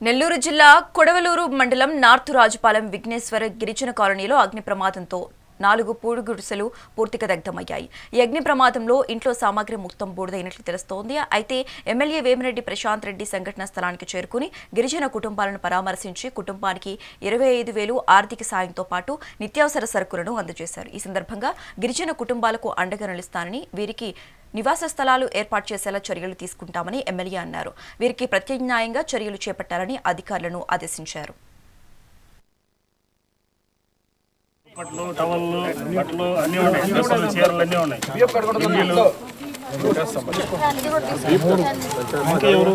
నెల్లూరు జిల్లా కొడవలూరు మండలం నార్తు రాజుపాలెం విఘ్నేశ్వర గిరిజన కాలనీలో అగ్ని ప్రమాదంతో నాలుగు పూడు గుడిసెలు పూర్తిగా దగ్ధమయ్యాయి. ఈ అగ్ని ప్రమాదంలో ఇంట్లో సామాగ్రి మొత్తం బూడిదైనట్లు తెలుస్తోంది. అయితే ఎమ్మెల్యే వేమిరెడ్డి ప్రశాంత్ రెడ్డి సంఘటన స్థలానికి చేరుకుని గిరిజన కుటుంబాలను పరామర్శించి కుటుంబానికి ఇరవై ఐదు వేలు ఆర్థిక సాయంతో పాటు నిత్యావసర సరుకులను అందజేశారు. ఈ సందర్భంగా గిరిజన కుటుంబాలకు అండగా నిలుస్తానని వీరికి నివాస స్థలాలు ఏర్పాటు చేసేలా చర్యలు తీసుకుంటామని ఎమ్మెల్యే అన్నారు. వీరికి ప్రత్యామ్నాయంగా చర్యలు చేపట్టాలని అధికారులను ఆదేశించారు. దుప్పట్లు టవల్లు బట్టలు అన్నీ ఉన్నాయి. డ్రెస్సులు చీరలు అన్నీ ఉన్నాయి. ఇంకా ఎవరు?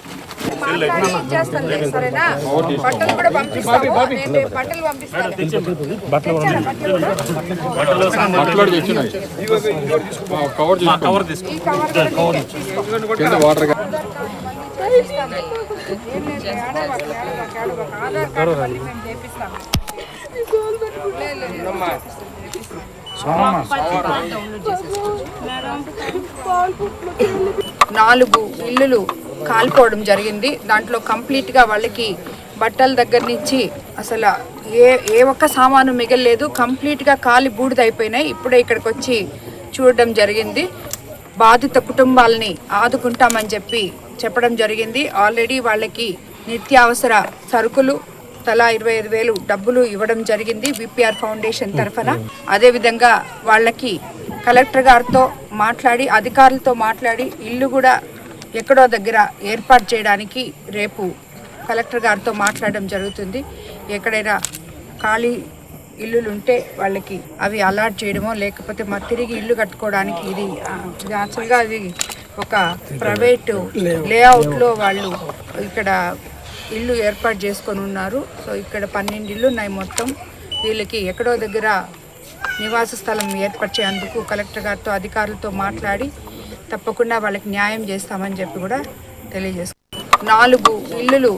మాట్లాడి ఇచ్చేస్తాను లేదు, సరేనా? బట్టలు కూడా పంపిస్తాము. నేను రేపు బట్టలు పంపిస్తాను బట్టలు కూడా ఉన్నాయి. బట్టలు సామాన్లు కవర్ తీసుకో ఈ కవర్ తీసుకో ఆధార్ కార్డు మళ్ళీ మేము చేపిస్తాము లేదు, లేదు, నాలుగు ఇల్లులు. కాలిపోవడం జరిగింది. దాంట్లో కంప్లీట్గా వాళ్ళకి బట్టల దగ్గర నుంచి అసలు ఏ ఏ ఒక్క సామాను మిగలలేదు. కంప్లీట్గా కాలి బూడిదైపోయినాయి ఇప్పుడే ఇక్కడికి వచ్చి చూడడం జరిగింది. బాధిత కుటుంబాలని ఆదుకుంటామని చెప్పి చెప్పడం జరిగింది. ఆల్రెడీ వాళ్ళకి నిత్యావసర సరుకులు తలా ఇరవై ఐదు వేలు డబ్బులు ఇవ్వడం జరిగింది విపిఆర్ ఫౌండేషన్ తరఫున. అదేవిధంగా వాళ్ళకి కలెక్టర్ గారితో మాట్లాడి అధికారులతో మాట్లాడి ఇల్లు కూడా ఎక్కడో దగ్గర ఏర్పాటు చేయడానికి రేపు కలెక్టర్ గారితో మాట్లాడడం జరుగుతుంది. ఎక్కడైనా ఖాళీ ఇల్లులు ఉంటే వాళ్ళకి అవి అలాట్ చేయడమో లేకపోతే మా తిరిగి ఇల్లు కట్టుకోవడానికి ఇది ఇది యాక్చువల్గా అది ఒక ప్రైవేటు లేఅవుట్లో వాళ్ళు ఇక్కడ ఇల్లు ఏర్పాటు చేసుకొని ఉన్నారు. సో ఇక్కడ పన్నెండు ఇల్లు ఉన్నాయి మొత్తం. వీళ్ళకి ఎక్కడో దగ్గర నివాస స్థలం ఏర్పరిచేందుకు కలెక్టర్ గారితో అధికారులతో మాట్లాడి తప్పకుండా వాళ్ళకి న్యాయం చేస్తామని చెప్పి కూడా తెలియజేసుకుంటాం నాలుగు ఇల్లులు